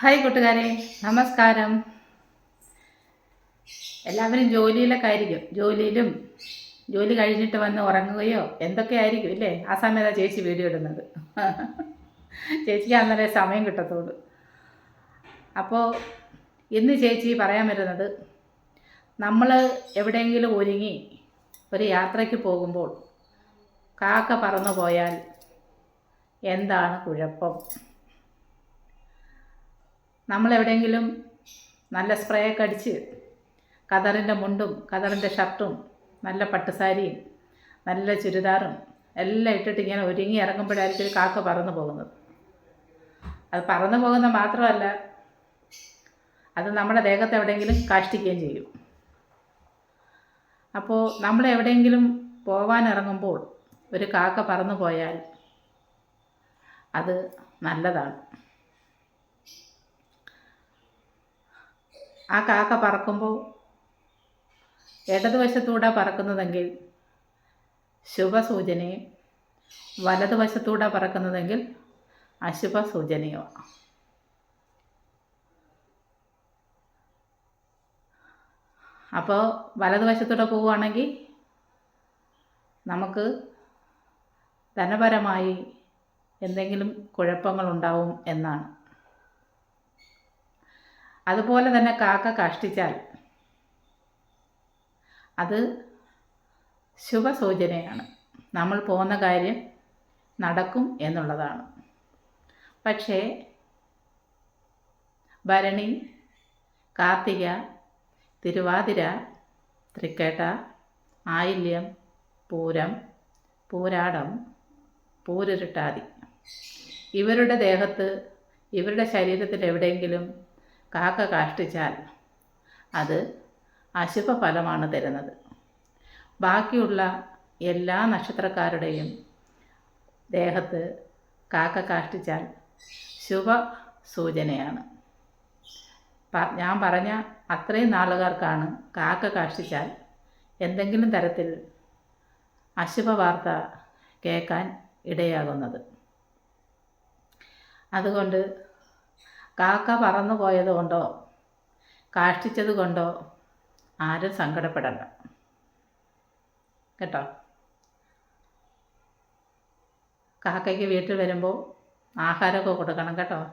Hi കൂട്ടുകാരെ നമസ്കാരം. എല്ലാവരും ജോലിയിലൊക്കെ ആയിരിക്കും ജോലിയിലും ജോലി കഴിഞ്ഞിട്ട് വന്ന് ഉറങ്ങുകയോ എന്തൊക്കെ ആയിരിക്കും ഇല്ലേ? ആ സമയത്താണ് ചേച്ചി വീഡിയോ ഇടുന്നത്. ചേച്ചിക്ക് അന്നേരം സമയം കിട്ടത്തുള്ളൂ. അപ്പോൾ ഇന്ന് ചേച്ചി പറയാൻ വരുന്നത് നമ്മൾ എവിടെയെങ്കിലും ഒരുങ്ങി ഒരു യാത്രയ്ക്ക് പോകുമ്പോൾ കാക്ക പറന്നു പോയാൽ എന്താണ് കുഴപ്പം? നമ്മൾ എവിടെയെങ്കിലും നല്ല സ്പ്രേ ഒക്കെ അടിച്ച് കതറിന്റെ മുണ്ടും കതറിന്റെ ഷർട്ടും നല്ല പട്ടുസാരിയും നല്ല ചുരിദാറും എല്ലാം ഇട്ടിട്ട് ഇങ്ങനെ ഒരുങ്ങി ഇറങ്ങുമ്പോഴായിരിക്കും കാക്ക പറന്നു പോകുന്നത്. അത് പറന്നു പോകുന്ന മാത്രമല്ല അത് നമ്മുടെ ദേഹത്ത് എവിടെയെങ്കിലും കാഷ്ടിക്കുകയും ചെയ്യും. അപ്പോൾ നമ്മൾ എവിടെയെങ്കിലും പോവാൻ ഇറങ്ങുമ്പോൾ ഒരു കാക്ക പറന്നു പോയാൽ അത് നല്ലതാണ്. ആ കാക്ക പറക്കുമ്പോൾ ഇടതുവശത്തൂടെ പറക്കുന്നതെങ്കിൽ ശുഭസൂചനയും വലതുവശത്തൂടെ പറക്കുന്നതെങ്കിൽ അശുഭ സൂചനയുമാണ് അപ്പോൾ വലതുവശത്തൂടെ പോവുകയാണെങ്കിൽ നമുക്ക് ധനപരമായി എന്തെങ്കിലും കുഴപ്പങ്ങളുണ്ടാവും എന്നാണ്. അതുപോലെ തന്നെ കാക്ക കാഷ്ടിച്ചാൽ അത് ശുഭസൂചനയാണ്. നമ്മൾ പോകുന്ന കാര്യം നടക്കും എന്നുള്ളതാണ്. പക്ഷേ ഭരണി കാർത്തിക തിരുവാതിര തൃക്കേട്ട ആയില്യം പൂരം പൂരാടം പൂരുരുട്ടാതി. ഇവരുടെ ദേഹത്ത് ഇവരുടെ ശരീരത്തിൽ എവിടെയെങ്കിലും കാക്ക കാഷ്ടിച്ചാൽ അത് അശുഭ ഫലമാണ് തരുന്നത്. ബാക്കിയുള്ള എല്ലാ നക്ഷത്രക്കാരുടെയും ദേഹത്ത് കാക്ക കാഷ്ടിച്ചാൽ ശുഭ സൂചനയാണ് ഞാൻ പറഞ്ഞ അത്രയും നാളുകാർക്കാണ് കാക്ക കാഷ്ടിച്ചാൽ എന്തെങ്കിലും തരത്തിൽ അശുഭ വാർത്ത കേൾക്കാൻ ഇടയാകുന്നത്. അതുകൊണ്ട് കാക്ക പറന്നു പോയത് കൊണ്ടോ? കാഷ്ടിച്ചത് കൊണ്ടോ? ആരും സങ്കടപ്പെടണ്ട. കേട്ടോ? കാക്കയ്ക്ക് വീട്ടിൽ വരുമ്പോൾ ആഹാരമൊക്കെ കൊടുക്കണം കേട്ടോ.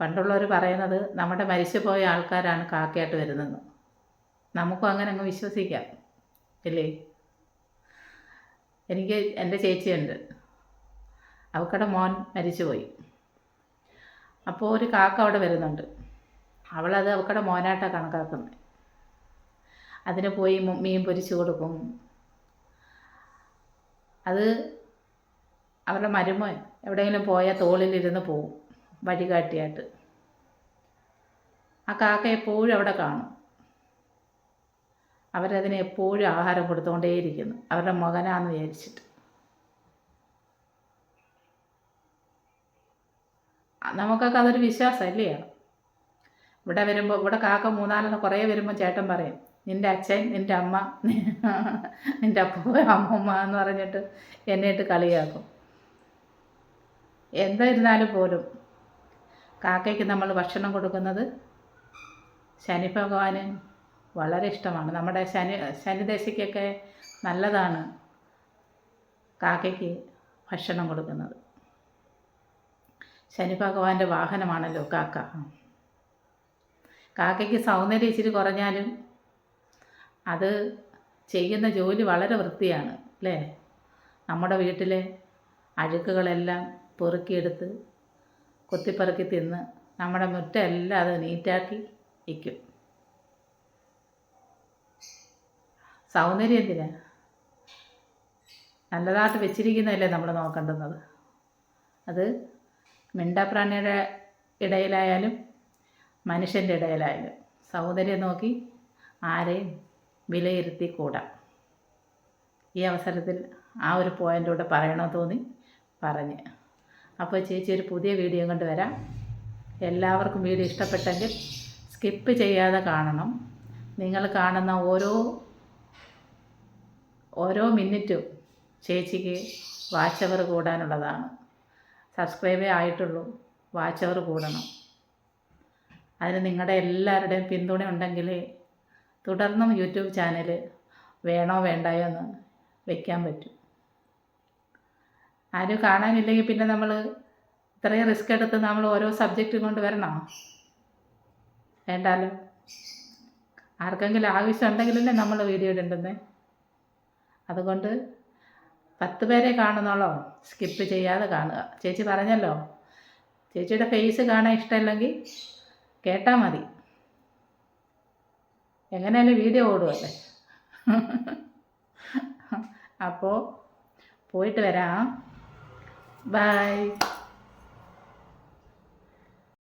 പണ്ടുള്ളവർ പറയുന്നത് നമ്മുടെ മരിച്ചുപോയ ആൾക്കാരാണ് കാക്കയായിട്ട് വരുന്നതെന്ന്. നമുക്കും അങ്ങനെ അങ്ങ് വിശ്വസിക്കാം. ഇല്ലേ? എനിക്ക് എന്റെ ചേച്ചിയുണ്ട്. അവക്കടെ മോൻ മരിച്ചുപോയി. അപ്പോൾ ഒരു കാക്ക അവിടെ വരുന്നുണ്ട്. അവളത് അവക്കടെ മോനായിട്ടാണ് കണക്കാക്കുന്നത് അതിന് പോയി മീൻ പൊരിച്ചു കൊടുക്കും. അത് അവരുടെ മരുമോൻ എവിടെയെങ്കിലും പോയാൽ തോളിലിരുന്ന് പോവും വഴികാട്ടിയായിട്ട് ആ കാക്ക എപ്പോഴും അവിടെ കാണും. അവരതിനെപ്പോഴും ആഹാരം കൊടുത്തുകൊണ്ടേയിരിക്കുന്നു അവരുടെ മകനാന്ന് വിചാരിച്ചിട്ട്. നമുക്കൊക്കെ അതൊരു വിശ്വാസമല്ലേ? ഇവിടെ വരുമ്പോൾ ഇവിടെ കാക്ക മൂന്നാലെന്ന് കുറേ വരുമ്പോൾ ചേട്ടൻ പറയും നിന്റെ അച്ഛൻ നിന്റെ അമ്മ നിന്റെ അപ്പ അമ്മമ്മ എന്ന് പറഞ്ഞിട്ട് എന്നെ ഇട്ട് കളിയാക്കും. എന്തായിരുന്നാലും പോലും കാക്കയ്ക്ക് നമ്മൾ ഭക്ഷണം കൊടുക്കുന്നത് ശനി ഭഗവാന് വളരെ ഇഷ്ടമാണ്. നമ്മുടെ ശനി ശനിദശയ്ക്കൊക്കെ നല്ലതാണ് കാക്കയ്ക്ക് ഭക്ഷണം കൊടുക്കുന്നത്. ശനി ഭഗവാന്റെ വാഹനമാണല്ലോ കാക്ക. കാക്കയ്ക്ക് സൗന്ദര്യം ഇച്ചിരി കുറഞ്ഞാലും അത് ചെയ്യുന്ന ജോലി വളരെ വൃത്തിയാണ് അല്ലേ? നമ്മുടെ വീട്ടിലെ അഴുക്കുകളെല്ലാം പെറുക്കിയെടുത്ത് കൊത്തിപ്പെറുക്കി തിന്ന് നമ്മുടെ മുറ്റമെല്ലാം അത് നീറ്റാക്കി വയ്ക്കും. സൗന്ദര്യം എന്തിനാ? നല്ലതായിട്ട് വെച്ചിരിക്കുന്നതല്ലേ നമ്മൾ നോക്കേണ്ടുന്നത്. അത് മിണ്ടാപ്രാണിയുടെ ഇടയിലായാലും മനുഷ്യന്റെ ഇടയിലായാലും സൗന്ദര്യം നോക്കി ആരെയും വിലയിരുത്തി കൂടാം ഈ അവസരത്തിൽ ആ ഒരു പോയിന്റൂടെ പറയണമെന്ന് തോന്നി പറഞ്ഞ്. അപ്പോൾ ചേച്ചി ഒരു പുതിയ വീഡിയോ കൊണ്ട് വരാം. എല്ലാവർക്കും വീഡിയോ ഇഷ്ടപ്പെട്ടെങ്കിൽ സ്കിപ്പ് ചെയ്യാതെ കാണണം. നിങ്ങൾ കാണുന്ന ഓരോ ഓരോ മിനിറ്റും ചേച്ചിക്ക് വാച്ചവർ കൂടാനുള്ളതാണ്. സബ്സ്ക്രൈബേ ആയിട്ടുള്ളൂ. വാച്ച് അവർ കൂടണം. അതിന് നിങ്ങളുടെ എല്ലാവരുടെയും പിന്തുണ ഉണ്ടെങ്കിൽ തുടർന്നും യൂട്യൂബ് ചാനൽ വേണോ വേണ്ടായോ എന്ന് വയ്ക്കാൻ പറ്റും. ആരും കാണാനില്ലെങ്കിൽ പിന്നെ നമ്മൾ ഇത്രയും റിസ്ക് എടുത്ത് നമ്മൾ ഓരോ സബ്ജക്റ്റ് കൊണ്ട് വരണോ? വേണ്ടാലോ? ആർക്കെങ്കിലും ആവശ്യം ഉണ്ടെങ്കിലല്ലേ നമ്മൾ വീഡിയോ ഇടേണ്ടുന്നത് അതുകൊണ്ട് പത്ത് പേരെ കാണുന്നുള്ളോ സ്കിപ്പ് ചെയ്യാതെ കാണുക. ചേച്ചി പറഞ്ഞല്ലോ. ചേച്ചിയുടെ ഫേസ് കാണാൻ ഇഷ്ടമില്ലെങ്കിൽ കേട്ടാൽ മതി. എങ്ങനെയാലും വീഡിയോ ഓടുമല്ലേ അപ്പോൾ പോയിട്ട് വരാം. ബൈ